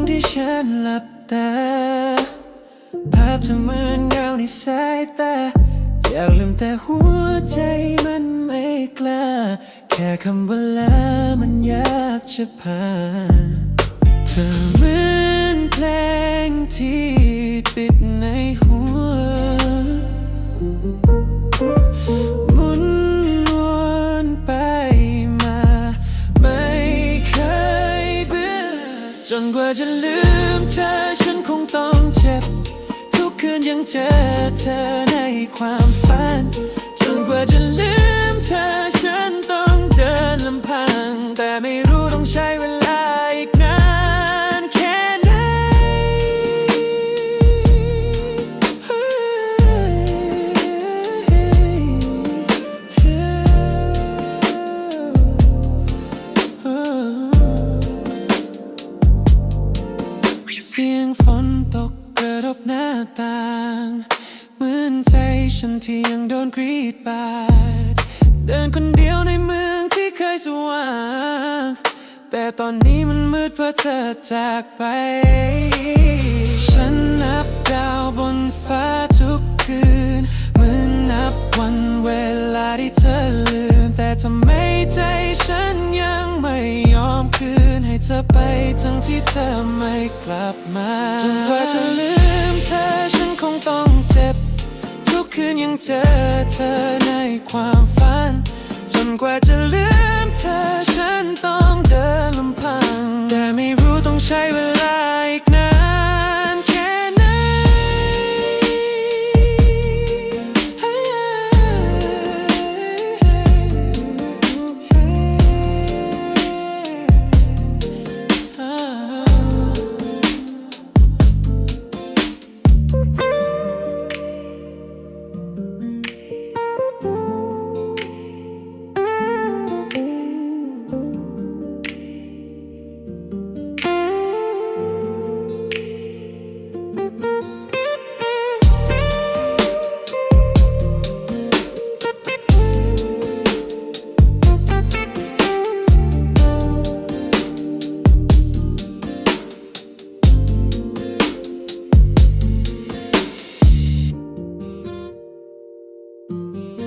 งที่ฉันหลับตาภาพจะเหมือนเงาในสายตา อยากลืมแต่หัวใจมันไม่กล้า แค่คำว่าลามันยากจะผ่านเธอเหมือนเพลงที่ติดในหัว จนกว่าจะลืมเธอฉันคงต้องเจ็บ ทุกคืนยังเจอเธอในความฝัน จนกว่าจะลืม เสียงฝนตกกระทบหน้าต่าง เหมือนใจฉันที่ยังโดนกรีดบาด เดินคนเดียวในเมืองที่เคยสว่าง แต่ตอนนี้มันมืดเพราะเธอจากไป ฉันนับดาวบนฟ้าทุกคืน เหมือนนับวันเวลาที่เธอลืม แต่ทำไมใจฉันยังไม่ยอมคืน ธอไปทั้งที่เธอไม่กลับมาจนกว่าจะลืมเธอฉันคงต้องเจ็บ ทุกคืนยังเจอเธอในความฝัน จนกว่าจะลืมเธอฉันต้องเดินลำพัง แต่ไม่รู้ต้องใช้เวลา